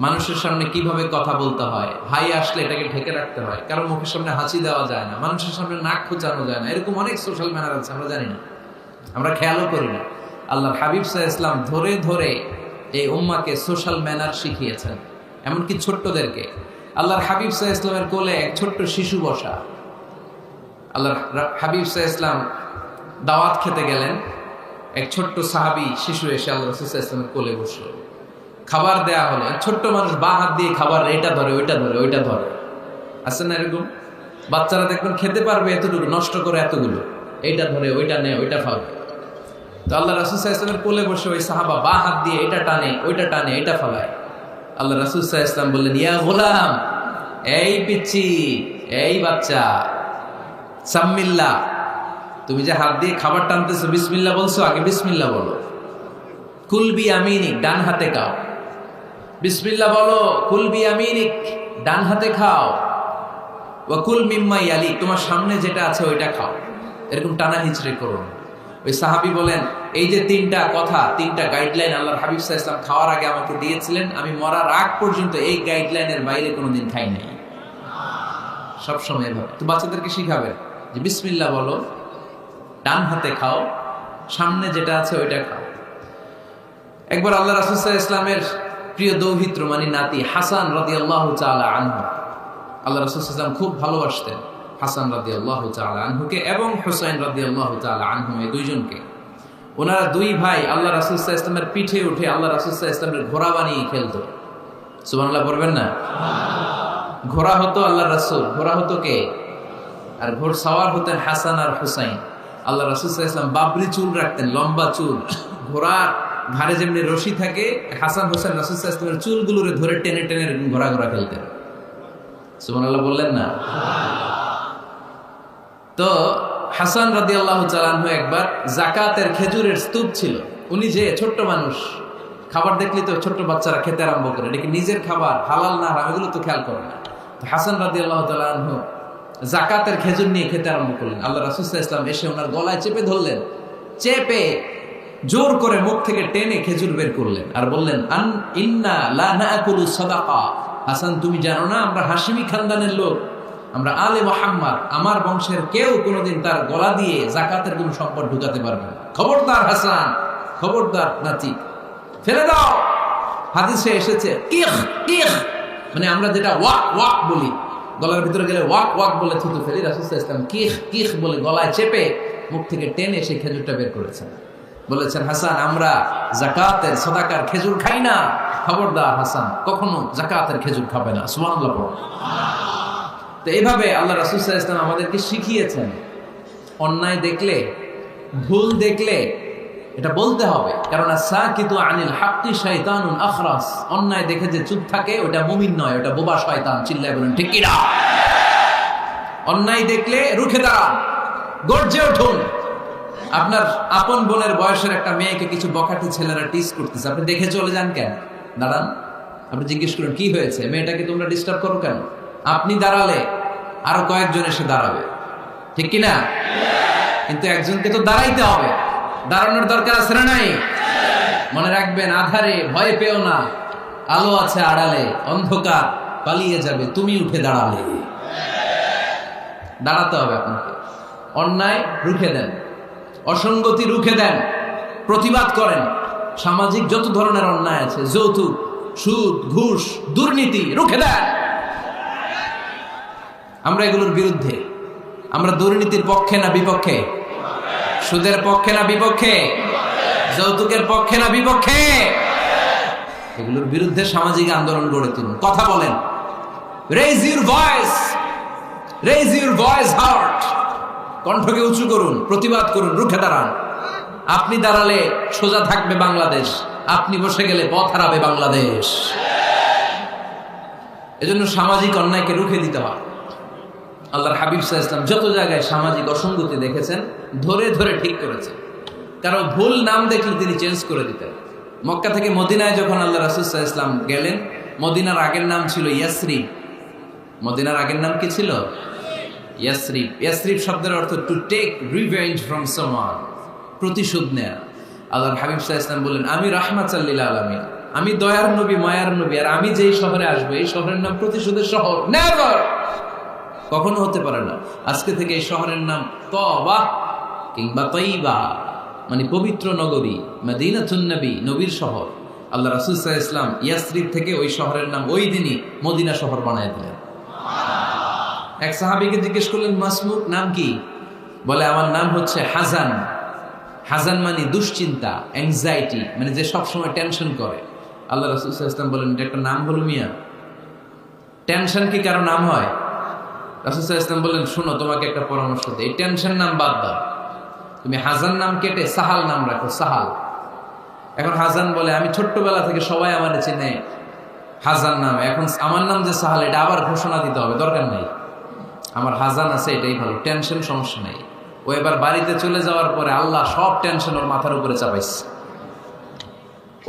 মানুষের সামনে কীভাবে কথা বলতে হয়? হাই আসলে এটাকে ঢেকে রাখতে হয়। কারণ মুখের সামনে হাসি দেওয়া যায় না। মানুষের সামনে নাক খোঁচানো যায় না। এরকম অনেক সোশ্যাল ম্যানার আছে, আমরা জানি না। আমরা খেয়ালও করি না। আল্লাহর হাবিব সাহা ইসলাম ধরে ধরে এই উম্মাকে সোশ্যাল ম্যানার শিখিয়েছেন। এমনকি ছোট্টদেরকে। আল্লাহর হাবিব সাহা ইসলামের কোলে এক ছোট্ট শিশু বসা। আল্লাহর হাবিব সাহা ইসলাম দাওয়াত খেতে গেলেন। এক ছোট্ট সাহাবি শিশু এসে আল্লাহ রসুল ইসলামের কোলে বসল। খাবার দেয়া হলো ছোট্ট মানুষ বা হাত দিয়ে খাবার এটা ধরে, ওইটা ধরে ওইটা ধরে। আছে না এরকম? বাচ্চারা দেখবেন খেতে পারবে এতটুকু, নষ্ট করে এতগুলো। এইটা ধরে, ওইটা নেয় ওইটা ফালবে তো আল্লাহ রাসুল ইসলামের কোলে বসে ওই সাহাবা বা হাত দিয়ে এটা টানে, ওইটা টানে, এটা ফালায়। আল্লাহ রাসুল ইসলাম বললেন, ইয়া গোলাম, এই পিচ্ছি, এই বাচ্চা, সাম্মিল্লা, তুমি যে হাত দিয়ে খাবার টানতেছো, বিসমিল্লা বলছো, আগে বিসমিল্লা বলো। কুলবি আমিনিক ডান হাতে খাও বিসমিল্লা বলো কুলবি আমিনিক, ডান হাতে খাও। ওয়াকুল মিম্মাই আলী তোমার সামনে যেটা আছে ওইটা খাও। এরকম টানা হিচড়ে করুন ওই সাহাবি বলেন, এই যে তিনটা কথা, তিনটা গাইডলাইন আল্লাহর হাবিব সাহ ইসলাম খাওয়ার আগে আমাকে দিয়েছিলেন, আমি মরার আগ পর্যন্ত এই গাইডলাইনের বাইরে কোনোদিন খাই নাই। সবসময় এভাবে। তো বাচ্চাদেরকে শিখাবে যে বিসমিল্লা বলো, ডান হাতে খাও, সামনে যেটা আছে ওইটা খাও। একবার আল্লাহ রাসুসাহ ইসলামের প্রিয় দৌহিত্র মানে নাতি হাসান রাদি আল্লাহ চালা আনহু। আল্লাহ রাসুল ইসলাম খুব ভালোবাসতেন হাসান রাদি আল্লাহ চালা আনহুকে এবং হুসাইন রাদি আল্লাহ চালা আনহু এই দুইজনকে। ওনারা দুই ভাই আল্লাহ রাসুসাহ ইসলামের পিঠে উঠে আল্লাহ রাসুসাহ ইসলামের ঘোড়া বানিয়ে খেলতো। সুবান আল্লাহ পড়বেন না? ঘোড়া হতো আল্লাহ রাসুল। ঘোড়া হতো কে? আর ঘোর সাওয়ার হতেন হাসান আর হুসাইন। আল্লাহ রাসুল ইসলাম বাবরি চুল রাখতেন, লম্বা চুল। ঘোড়ার ঘাড়ে যেমনি রশি থাকে, হাসান হোসেন রাসুল ইসলামের চুলগুলোরে ধরে টেনে টেনে ঘোরা ঘোরা খেলতেন। সুমান আল্লাহ বললেন না? তো হাসান রাদি আল্লাহ চালানহু একবার জাকাতের খেজুরের স্তূপ ছিল। উনি যে ছোট্ট মানুষ, খাবার দেখলে তো ছোট্ট বাচ্চারা খেতে আরম্ভ করে। এটা কি নিজের খাবার, হালাল না হারাম, এগুলো তো খেয়াল করে না। তো হাসান রাদি আল্লাহ তালানহু জাকাতের খেজুর নিয়ে খেতে আরম্ভ করলেন। আল্লাহ রাসুসাহ ইসলাম এসে ওনার গলায় চেপে ধরলেন। চেপে জোর করে মুখ থেকে টেনে খেজুর বের করলেন আর বললেন, আন ইন্না লা সাদাকা। হাসান, তুমি জানো না, আমরা হাসিমি খানদানের লোক। আমরা আলে মোহাম্মদ, আমার বংশের কেউ কোনোদিন তার গলা দিয়ে জাকাতের কোনো সম্পদ ঢুকাতে পারবে না। খবরদার হাসান, খবরদার নাতি, ফেলে দাও। হাদিসে এসেছে কিখ কিখ মানে আমরা যেটা ওয়াক ওয়াক বলি, গলার ভিতরে গেলে ওয়াক ওয়াক বলে থুতু ফেলি, রাসুল ইসলাম কিখ কিখ বলে গলায় চেপে মুখ থেকে টেনে সেই খেজুরটা বের করেছেন বলেছেন, হাসান, আমরা জাকাতের সদাকার খেজুর খাই না। খবরদার হাসান, কখনো জাকাতের খেজুর খাবে না। সুবহানাল্লাহ পড়ো। তো এইভাবে আল্লাহ রাসুল ইসলাম আমাদেরকে শিখিয়েছেন। অন্যায় দেখলে, ভুল দেখলে এটা বলতে হবে। কারণ সাকিতু আনিল হাক্কি শয়তানুন আখরাস। অন্যায় দেখে যে চুপ থাকে, ওটা মুমিন নয়, ওটা বোবা শয়তান, চিল্লায় বলেন, ঠিক কিনা অন্যায় দেখলে রুখে দাঁড়ান, গর্জে উঠুন। আপনার আপন বোনের বয়সের একটা মেয়েকে কিছু বখাটি ছেলেরা টিস করতেছে। আপনি দেখে চলে যান কেন? দাঁড়ান। আপনি জিজ্ঞেস করুন, কি হয়েছে? মেয়েটাকে তোমরা ডিস্টার্ব করো কেন? আপনি দাঁড়ালে আরও কয়েকজন এসে দাঁড়াবে। ঠিক কিনা? কিন্তু একজনকে তো দাঁড়াইতে হবে। দাঁড়ানোর দরকার আছে না নাই? মনে রাখবেন, আধারে ভয় পেও না। আলো আছে আড়ালে, অন্ধকার পালিয়ে যাবে, তুমি উঠে দাঁড়ালে। দাঁড়াতে হবে আপনাকে। অন্যায় রুখে দেন। অসঙ্গতি রুখে দেন, প্রতিবাদ করেন। সামাজিক যত ধরনের অন্যায় আছে, যৌতুক, সুদ, ঘুষ, দুর্নীতি রুখে দেন। আমরা এগুলোর বিরুদ্ধে। আমরা দুর্নীতির পক্ষে না বিপক্ষে? সুদের পক্ষে না বিপক্ষে? যৌতুকের পক্ষে না বিপক্ষে? এগুলোর বিরুদ্ধে সামাজিক আন্দোলন গড়ে তুলুন। কথা বলেন। Raise your voice raise your voice heart কণ্ঠকে উঁচু করুন, প্রতিবাদ করুন, রুখে দাঁড়ান। আপনি দাঁড়ালে সোজা থাকবে বাংলাদেশ, আপনি বসে গেলে পথ হারাবে বাংলাদেশ। এজন্য সামাজিক অন্যায়কে রুখে দিতে হয়। আল্লাহর হাবিব সাহা ইসলাম যত জায়গায় সামাজিক অসঙ্গতি দেখেছেন, ধরে ধরে ঠিক করেছেন। কারণ ভুল নাম দেখলে তিনি চেঞ্জ করে দিতেন। মক্কা থেকে মদিনায় যখন আল্লাহ রাসুল সাহা ইসলাম গেলেন, মদিনার আগের নাম ছিল ইয়াসরিফ মদিনার আগের নাম কি ছিল? ইয়াসরিফ। ইয়াসরিফ শব্দের অর্থ টু টেক রিভেঞ্জ ফ্রম সমান প্রতিশোধ নেয়া। আল্লাহর হাবিব সাহা ইসলাম বললেন, আমি রাহমাত সাল্লিল্লাহ আলমিন। আমি দয়ার নবী, মায়ার নবী, আর আমি যেই শহরে আসব, এই শহরের নাম প্রতিশোধের শহর। নেভার কখনো হতে পারে না। আজকে থেকে এই শহরের নাম তবা কিংবা তৈবা মানে পবিত্র নগরী নবী, নবীর শহর। আল্লাহ রাসুল ইসলাম ইয়াসরিব থেকে ওই শহরের নাম ওই দিনই মদিনা শহর বানায় দিলেন। এক সাহাবীকে জিজ্ঞেস করলেন মাসমুক নাম কি? বলে, আমার নাম হচ্ছে হাজান। হাজান মানে দুশ্চিন্তা অ্যাংজাইটি মানে যে সবসময় টেনশন করে। আল্লাহ রাসুল সাল্লাল্লাহু আলাইহি ইসলাম বলেন, এটা একটা নাম হলো মিয়া। টেনশন কি কারও নাম হয়? রাসুল সাল্লাল্লাহু আলাইহি ইসলাম বললেন, শোনো, তোমাকে একটা পরামর্শ দিই। এই টেনশন নাম বাদ দাও। তুমি হাজান নাম কেটে সাহাল নাম রাখো, সাহাল। এখন হাজান বলে, আমি ছোট্টবেলা থেকে সবাই আমার চিনে হাজান নাম। এখন আমার নাম যে সাহাল, এটা আবার ঘোষণা দিতে হবে, দরকার নেই। আমার হাজান আছে, এটাই ভালো। টেনশন সমস্যা নেই। ও এবার বাড়িতে চলে যাওয়ার পরে আল্লাহ সব টেনশন ওর মাথার উপরে চাপাইছে।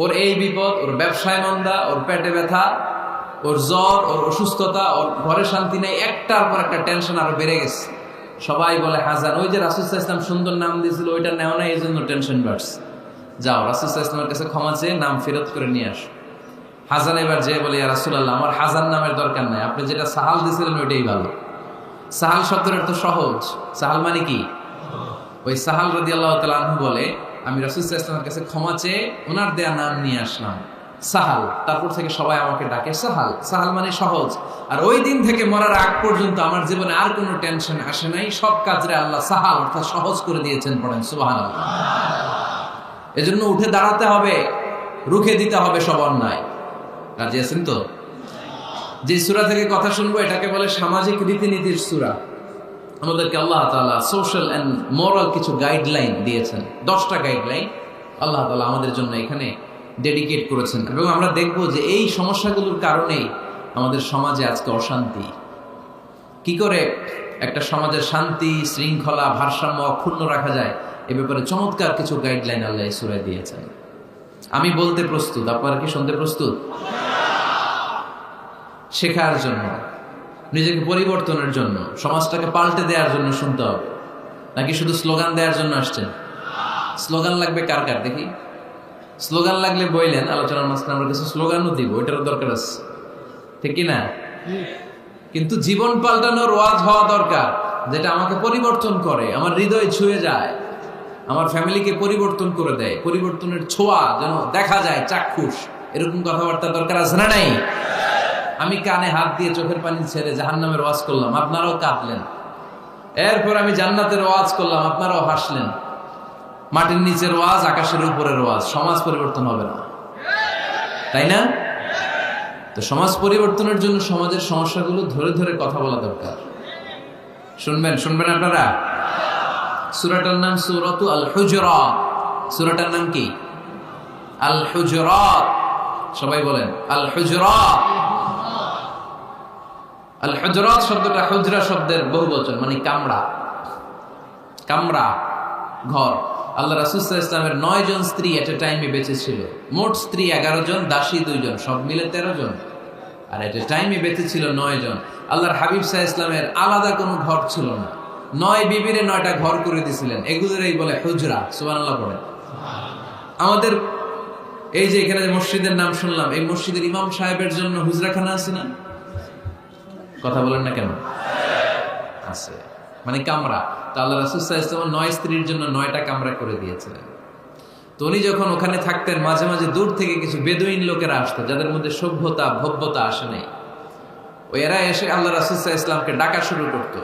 ওর এই বিপদ, ওর ব্যবসায় মন্দা, ওর পেটে ব্যথা, ওর জ্বর, ওর অসুস্থতা, ওর ঘরে শান্তি নেই, একটার পর একটা টেনশন আরও বেড়ে গেছে। সবাই বলে, হাজান, ওই যে রাসুল ইসলাম সুন্দর নাম দিয়েছিল, ওইটা নেওয়া না, এই জন্য টেনশন বাড়ছে। যাও, রাসুল ইসলামের কাছে ক্ষমা চেয়ে নাম ফেরত করে নিয়ে আসো। হাজান এবার যে বলে রাসুল আল্লাহ আমার হাজান নামের দরকার নাই, আপনি যেটা সাহাল দিয়েছিলেন, ওইটাই ভালো। সাহাল শব্দের তো সহজ। সাহাল মানে কি? ওই সাহাল রদি আল্লাহ তালু বলে, আমি রাসুল ইসলামের কাছে ক্ষমা চেয়ে ওনার দেয়া নাম নিয়ে আসলাম। সাহাল, তারপর থেকে সবাই আমাকে ডাকে সাহাল। সাহাল মানে সহজ। আর ওই দিন থেকে মরার আগ পর্যন্ত আমার জীবনে আর কোনো টেনশন আসে নাই। সব কাজরে আল্লাহ সাহাল অর্থাৎ সহজ করে দিয়েছেন পড়েন সুবাহ এজন্য উঠে দাঁড়াতে হবে, রুখে দিতে হবে সব অন্যায়। রাজি আছেন তো? যে সুরা থেকে কথা শুনব, এটাকে বলে সামাজিক রীতিনীতির সুরা। আমাদেরকে আল্লাহ তালা সোশ্যাল অ্যান্ড মোরাল কিছু গাইডলাইন দিয়েছেন। দশটা গাইডলাইন আল্লাহ তালা আমাদের জন্য এখানে ডেডিকেট করেছেন। এবং আমরা দেখব যে এই সমস্যাগুলোর কারণেই আমাদের সমাজে আজকে অশান্তি। কি করে একটা সমাজের শান্তি, শৃঙ্খলা, ভারসাম্য অক্ষুণ্ণ রাখা যায়, এ ব্যাপারে চমৎকার কিছু গাইডলাইন আল্লাহ সুরায় দিয়েছেন। আমি বলতে প্রস্তুত, আপনারা কি শুনতে প্রস্তুত? শেখার জন্য, নিজেকে পরিবর্তনের জন্য, সমাজটাকে পাল্টে দেওয়ার জন্য শুনতে হবে। নাকি শুধু স্লোগান দেওয়ার জন্য আসছেন? স্লোগান লাগবে কার কার? দেখি। স্লোগান লাগলে বইলেন, আলোচনার মাঝখানে আমরা কিছু স্লোগানও দিব, ওইটারও দরকার আছে। ঠিক না? কিন্তু জীবন পাল্টানোর ওয়াজ হওয়া দরকার, যেটা আমাকে পরিবর্তন করে, আমার হৃদয় ছুঁয়ে যায়, আমার ফ্যামিলিকে পরিবর্তন করে দেয়, পরিবর্তনের ছোঁয়া যেন দেখা যায়, চাক্ষুষ। এরকম কথাবার্তা দরকার আছে না নাই? আমি কানে হাত দিয়ে চোখের পানি ছেড়ে জাহান নামের ওয়াজ করলাম, আপনারাও কাঁদলেন। এরপর আমি জান্নাতের ওয়াজ করলাম, আপনারাও হাসলেন। মাটির নিচের ওয়াজ, আকাশের উপরের ওয়াজ, সমাজ পরিবর্তন হবে না। তাই না? তো সমাজ পরিবর্তনের জন্য সমাজের সমস্যাগুলো ধরে ধরে কথা বলা দরকার। শুনবেন শুনবেন আপনারা? সুরাটার নাম সুরত আল হুজরাত সুরাটার নাম কি? আল হুজরাত সবাই বলেন আল হুজরাত আল হুজরাত শব্দটা হুজরা শব্দের বহু বচন মানে কামড়া কামড়া ঘর। আল্লাহ রাসুসাহ ইসলামের নয় জন স্ত্রী এট এ টাইমে বেঁচে ছিল। মোট স্ত্রী এগারো জন, দাসী দুইজন সব মিলে তেরো জন। আর এট এ টাইমে বেঁচে ছিল নয় জন। আল্লাহর হাবিব সাহা ইসলামের আলাদা কোনো ঘর ছিল না। নয় বিবিরে নয়টা ঘর করে দিয়েছিলেন এগুলোরই বলে হুজরা সুবান আল্লাহ পড়ে আমাদের এই যে এখানে মসজিদের নাম শুনলাম, এই মসজিদের ইমাম সাহেবের জন্য হুজরাখানা আছে না? কথা বলেন না কেন? আছে। মানে কামরা। তো আল্লাহ রাসুসাহ ইসলাম নয় স্ত্রীর জন্য নয়টা কামরা করে দিয়েছিলেন। তো উনি যখন ওখানে থাকতেন, মাঝে মাঝে দূর থেকে কিছু বেদুইন লোকেরা আসতো, যাদের মধ্যে সভ্যতা, ভব্যতা আসে নাই। এরা এসে আল্লাহ রাসুসাহ ইসলামকে ডাকা শুরু করতো।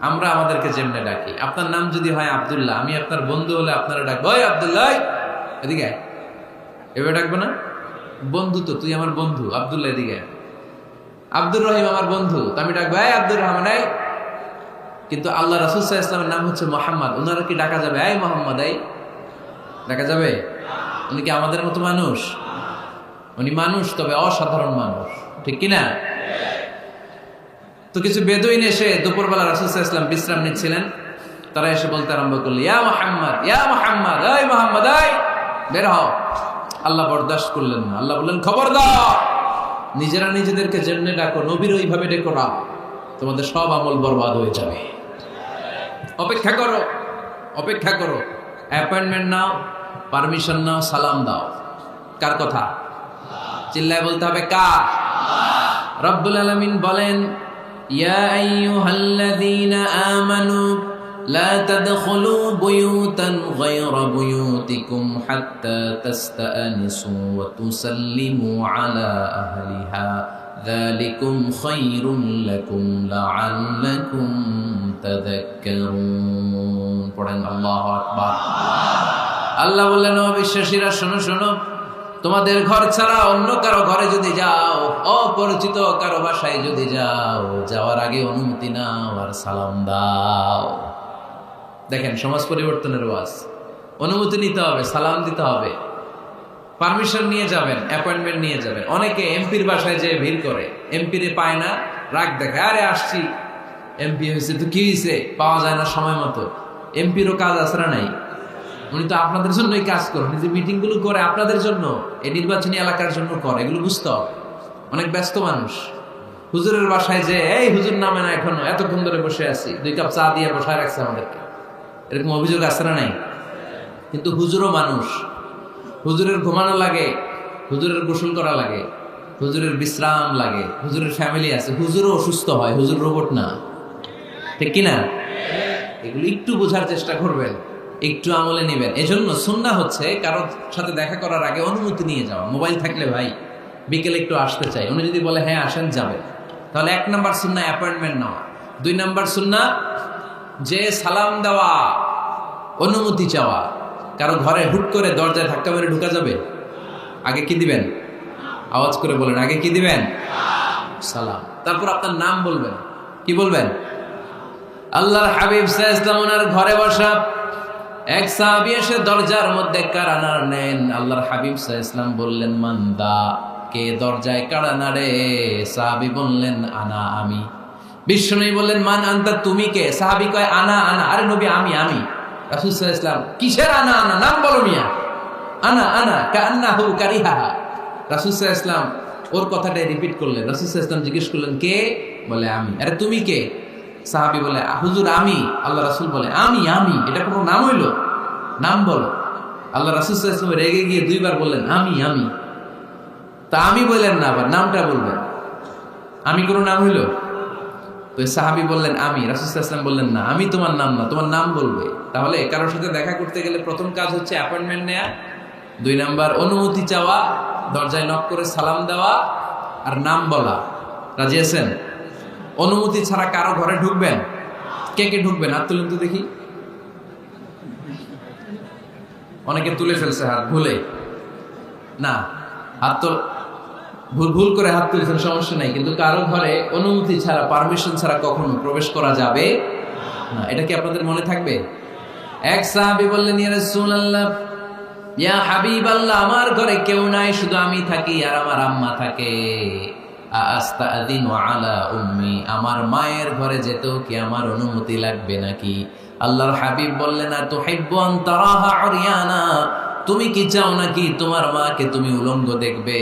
আমরা আমাদেরকে যেমনে ডাকি। আপনার নাম যদি হয় আবদুল্লাহ, আমি আপনার বন্ধু হলে আপনারা ডাকবো ওই আবদুল্লাহ! এদিকে। এভাবে ডাকবো না? বন্ধু তো, তুই আমার বন্ধু, আবদুল্লাহ এদিকে। আব্দুর রহিম আমার বন্ধু, তো আমি ডাকবো, এই আব্দুর রহমান কিন্তু আল্লাহ রাসুল সাহা ইসলামের নাম হচ্ছে মোহাম্মদ। ওনারা কি ডাকা যাবে? এই মোহাম্মদ, এই। ডাকা যাবে? উনি কি আমাদের মতো মানুষ? উনি মানুষ, তবে অসাধারণ মানুষ। ঠিক কিনা? তো কিছু বেদুইন এসে দুপুরবেলা রাসুল সাহা ইসলাম বিশ্রাম নিচ্ছিলেন। তারা এসে বলতে আরম্ভ করল, ইয়া মোহাম্মদ ইয়া মোহাম্মদ, এই মোহাম্মদ, এই। বের হও। আল্লাহ বরদাস্ত করলেন না। আল্লাহ বললেন খবর দাও নিজেরা নিজেদেরকে যেমনি ডাকো নবীর ওইভাবে ডেকো না। তোমাদের সব আমল বরবাদ হয়ে যাবে। অপেক্ষা করো অপেক্ষা করো। অ্যাপয়েন্টমেন্ট নাও পারমিশন নাও, সালাম দাও। কার কথা? চিল্লায় বলতে হবে কার? রব্বুল আলামিন বলেন, ইয়া আমানু لا تدخلوا بيوتا غير بيوتكم حتى تستأنسوا وتسلموا على أهلها ذلكم خير لكم لعلكم تذكرون পড়েন আল্লাহু আকবার আল্লাহ বললেন অবিশ্বাসীরা শোনো শোনো তোমাদের ঘর ছাড়া অন্য কারো ঘরে যদি যাও অপরিচিত কারো বাসায় যদি যাও যাওয়ার আগে অনুমতি নাও আর সালাম দাও দেখেন, সমাজ পরিবর্তনের ওয়াজ। অনুমতি নিতে হবে, সালাম দিতে হবে। পারমিশন নিয়ে যাবেন অ্যাপয়েন্টমেন্ট নিয়ে যাবেন। অনেকে এমপির বাসায় যেয়ে ভিড় করে। এমপিরে পায় না, রাগ দেখে, আরে, আসছি। এমপি হয়েছে তো কি হয়েছে? পাওয়া যায় না সময় মতো। এমপিরও কাজ আছে না নাই? উনি তো আপনাদের জন্যই কাজ করেন যে মিটিংগুলো করে আপনাদের জন্য, এই নির্বাচনী এলাকার জন্য করে, এগুলো বুঝতে হবে। অনেক ব্যস্ত মানুষ। হুজুরের বাসায় যে এই হুজুর নামে না এখনও, এতক্ষণ ধরে বসে আছি, দুই কাপ চা দিয়ে বসায় রাখছে আমাদেরকে। এরকম অভিযোগ আছে না নাই? কিন্তু হুজুরও মানুষ। হুজুরের ঘুমানো লাগে, হুজুরের গোসল করা লাগে, হুজুরের বিশ্রাম লাগে, হুজুরের ফ্যামিলি আছে। হুজুরও অসুস্থ হয়, হুজুর রোবট না। ঠিক কিনা এগুলো একটু বোঝার চেষ্টা করবেন, একটু আমলে নেবেন। এজন্য সুন্না হচ্ছে কারোর সাথে দেখা করার আগে অনুমতি নিয়ে যাওয়া। মোবাইল থাকলে ভাই, বিকেলে একটু আসতে চাই। উনি যদি বলে হ্যাঁ আসেন, যাবে। তাহলে এক নাম্বার সুন্না অ্যাপয়েন্টমেন্ট নেওয়া। দুই নাম্বার সুন্না যে সালাম দেওয়া, অনুমতি চাওয়া, কারও ঘরে হুট করে দরজায় ধাক্কা মেরে ঢুকা যাবে? আগে কি দিবেন? আওয়াজ করে বলেন, আগে কি দিবেন? সালাম। তারপর আপনার নাম বলবেন। কি বলবেন? আল্লাহর হাবিব সাইসলাম ওনার ঘরে বসা, এক সাহাবি এসে দরজার মধ্যে কারানার নেন। আল্লাহর হাবিব সাইসলাম বললেন, মান্দা, কে দরজায় কারা নাড়ে সাহাবি বললেন, আনা, আমি। বিষ্ণু বললেন, মান আন্তা, তুমি কে? সাহাবি কয়, আনা আনা। আরে নবী, আমি আমি। রাসুল ইসলাম কিসের আনা আনা? নাম বলো মিয়া। আনা আনা কান্না হু কারিহা রাসুল ইসলাম ওর কথাটাই রিপিট করলেন। রাসুল ইসলাম জিজ্ঞেস করলেন, কে? বলে, আমি। আরে তুমি কে? সাহাবি বলে, হুজুর, আমি। আল্লাহ রাসুল বলে, আমি আমি। এটা কোনো নাম হইল? নাম বলো। আল্লাহ রাসুল ইসলাম রেগে গিয়ে দুইবার বললেন, আমি আমি। তা আমি বললেন না, আবার নামটা বলবেন। আমি কোনো নাম হইল? তো সাহাবি বললেন, আমি রাসুসাল্লাম বললেন, না, আমি তোমার নাম না, তোমার নাম বলবে। তাহলে কারোর সাথে দেখা করতে গেলে প্রথম কাজ হচ্ছে অ্যাপয়েন্টমেন্ট নেয়া, দুই নাম্বার অনুমতি চাওয়া, দরজায় নক করে সালাম দেওয়া আর নাম বলা। রাজি আছেন? অনুমতি ছাড়া কারও ঘরে ঢুকবেন? কে কে ঢুকবেন? হাত তুলেন তো দেখি। অনেকে তুলে ফেলছে হাত, ভুলে। না, হাত তো ভুল ভুল করে হাত তুলেছেন, সমস্যা নাই। কিন্তু কারও ঘরে অনুমতি ছাড়া পারমিশন ছাড়া কখনো প্রবেশ করা যাবে না। এটা কি আপনাদের মনে থাকবে? এক সাহাবি বললেন, ইয়া রাসূলুল্লাহ, ইয়া হাবিবাল্লাহ, আমার ঘরে কেউ নাই, শুধু আমি থাকি আর আমার আম্মা থাকে। আলা উম্মি, আমার মায়ের ঘরে যেতেও কি আমার অনুমতি লাগবে নাকি? আল্লাহর হাবিব বললেন আর তো হাইব্বান তারাহা তুমি কি চাও নাকি তোমার মাকে তুমি উলঙ্গ দেখবে?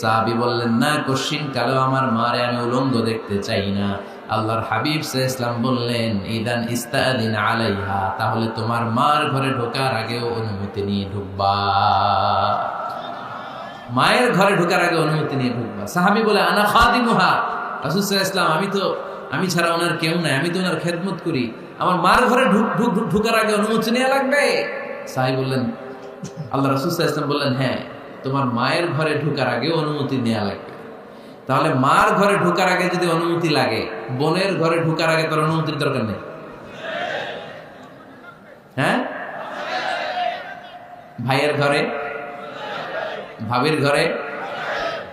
সাহাবি বললেন, না কশিন কালো আমার মারে আমি উলঙ্গ দেখতে চাই না। আল্লাহর হাবিব ইসলাম বললেন, ইদান ইস্তাদিন আলাইহা, তাহলে তোমার মার ঘরে ঢোকার আগেও অনুমতি নিয়ে ঢুকবা। মায়ের ঘরে ঢোকার আগে অনুমতি নিয়ে ঢুকবা। সাহাবি বলে, আনা খাদিমুহা। রাসূল ইসলাম আমি তো, আমি ছাড়া ওনার কেউ নাই, আমি তো ওনার খেদমত করি। আমার মার ঘরে ঢুক ঢুক ঢুকার আগে অনুমতি নেওয়া লাগবে? সাহাবি বললেন, আল্লাহ রাসূল ইসলাম বললেন হ্যাঁ। তোমার মায়ের ঘরে ঢুকার আগে অনুমতি নেওয়া লাগবে। তাহলে মার ঘরে ঢুকার আগে যদি অনুমতি লাগে, বোনের ঘরে ঢুকার আগে তোর অনুমতির দরকার নেই। হ্যাঁ? ভাইয়ের ঘরে? ভাবির ঘরে?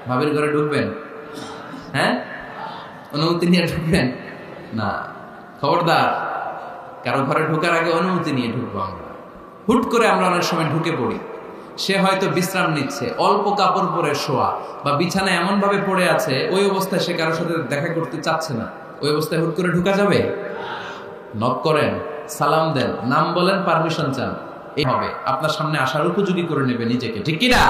ভাবির ঘরে ঢুকবেন? হ্যাঁ? অনুমতি নিয়ে ঢুকবেন? না। খবরদার, কারও ঘরে ঢুকার আগে অনুমতি নিয়ে ঢুকবো আমরা। হুট করে আমরা অনেক সময় ঢুকে পড়ি। সে হয়তো বিশ্রাম নিচ্ছে, অল্প কাপড় পরে শোয়া বা বিছানা এমন ভাবে পড়ে আছে, ওই অবস্থায় সে কারোর সাথে দেখা করতে চাচ্ছে না। ওই অবস্থায় হুট করে ঢুকা যাবে? নক করেন, সালাম দেন, নাম বলেন, পারমিশন চান। এই হবে, আপনার সামনে আসার উপযোগী করে নেবে নিজেকে, ঠিক কিনা?